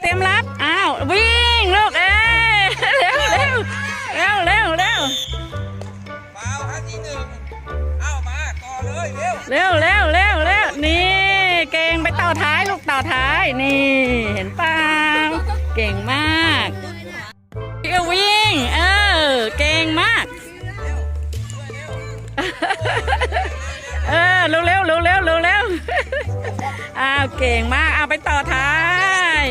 เตรียมรับอ้าววิ่งลูกเอ้ยเร็วเร็วเร็วเร็วเร็วเปล่าครั้งที่หนึ่งเอามาต่อเลยเร็วเร็วเร็วเร็วเร็วนี่เก่งไปต่อท้ายลูกต่อท้ายนี่เห็นเปล่าเก่งมากพี่ก็วิ่งเออเก่งมากเออเร็วเร็วเร็วเร็วเร็วเร็วอ้าวเก่งมากเอาไปต่อท้าย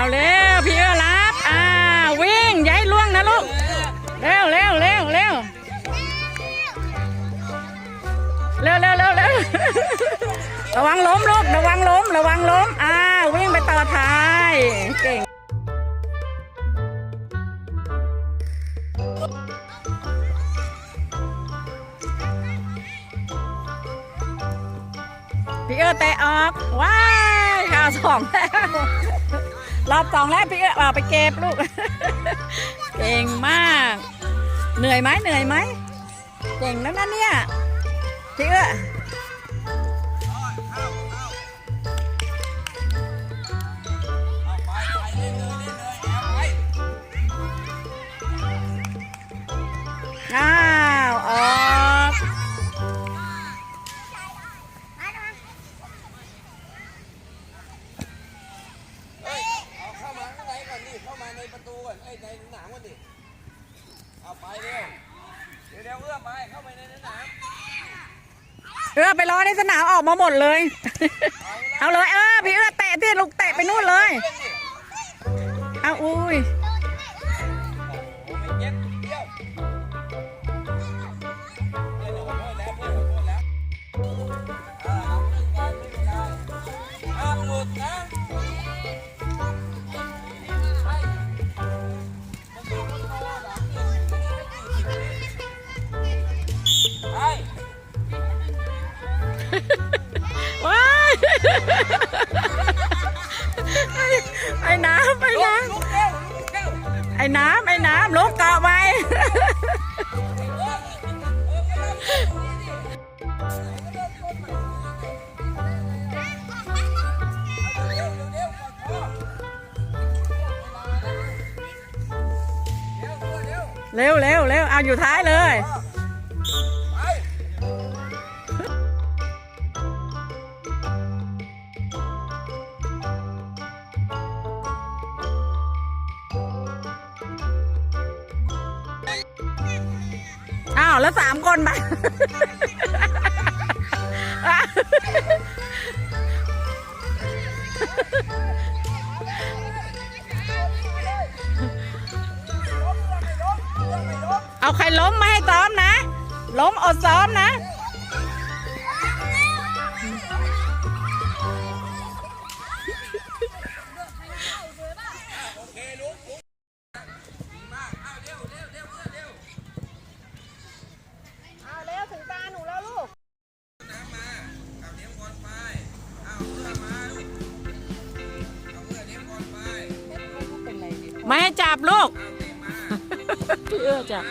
เอาเร็วพี่เออรับอ้าวิ่งย้ายล่วงนะลูกเร็วเร็วเร็วเร็วเร็วเร็วเร็วเร็วระวังล้มลูกระวังล้มระวังล้มอ้าวิ่งไปต่อท้ายเก่งพี่เออเตะออกว้ายข่าสองแล้ว รอบสองแล้วพี่เออเอาไปเก็บลูก เก่งมาก เหนื่อยไหมเหนื่อยไหม เก่งแล้วนะเนี่ยพี่เอ อนเอ้ยในหนังก่อนดิเอาไปเร็วเดี๋ยวเดี๋ยวเอื้อมไปเข้าไปในหนังเออไปรอในสนามออกมาหมดเลย เอาเลยเออพี่เออเตะที่ลูกเตะไปนู่นเลย เอาอุ้ย ว้ายไอ้น้ำไอ้น้ำไอ้น้ำไอ้น้ำลูกเกาะไว้เร็วเร็วเร็วเอาอยู่ท้ายเลยาวแล้วสามคนไปเอาใครล้มไม่ให้ซ้อมนะ ล้มอดซ้อมนะ ไม่ให้จับลูกพี่เอื้อจับ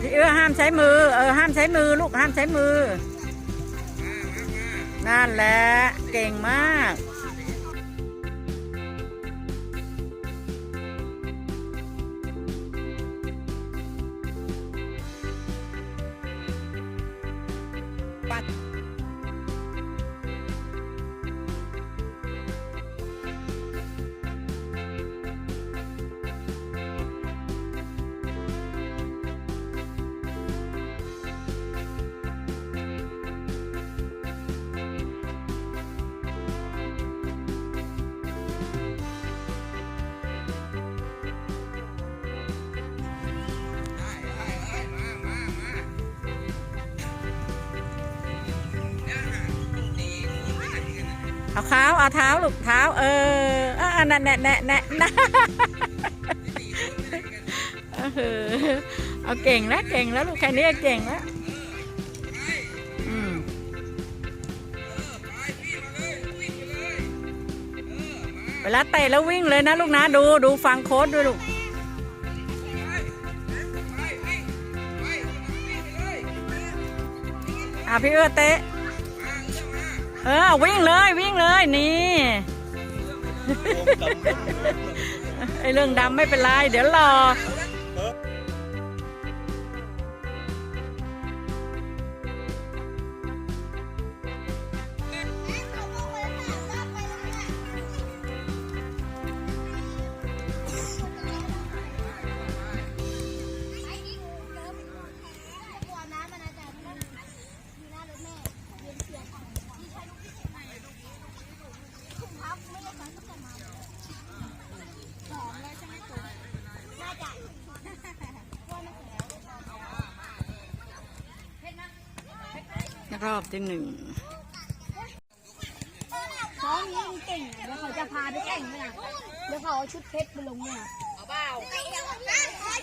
พี่เอื้อห้ามใช้มือ เออห้ามใช้มือลูกห้ามใช้มือ นั่นแหละ เก่งมาก เอาเท้าเอาเท้าลูกเท้าเอออ่แนะแนะแนะแนะเอาเก่งแล้วเก่งแล้วลูกแค่นี้เก่งแล้วเวลาเตะแล้ววิ่งเลยนะลูกนะดูดูฟังโค้ดด้วยลูกอะพี่เอเตะ เออวิ่งเลยวิ่งเลยนี่ ไอเรื่องดำไม่เป็นไร เดี๋ยวรอ รอบที่หนึ่งเขานี้มันเก่งอะเดี๋ยวเขาจะพาไปแข่งด้วยนะเดี๋ยวเขาเอาชุดเพชรไปลงด้วยนะเอาเปล่า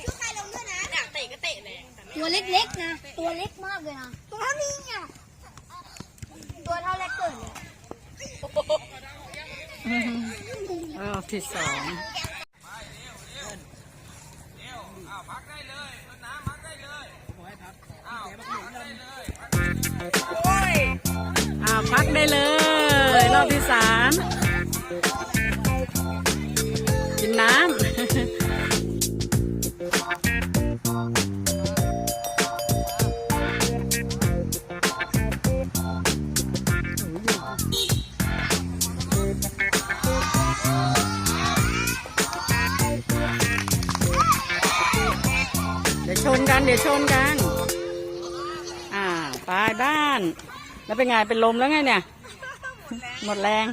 ชุดใครลงด้วยนะเตะก็เตะเลยตัวเล็กๆนะ ตัวเล็กมากเลยนะ ตัวเท่านี้อะตัวเท่าเล็กเกินเลยรอบที่สอง เลย รอบที่สามกินน้ำเดี๋ยวชนกันเดี๋ยวชนกัน อ่าไปบ้าน แล้วเป็นไงเป็นลมแล้วไงเนี่ย หมดแรง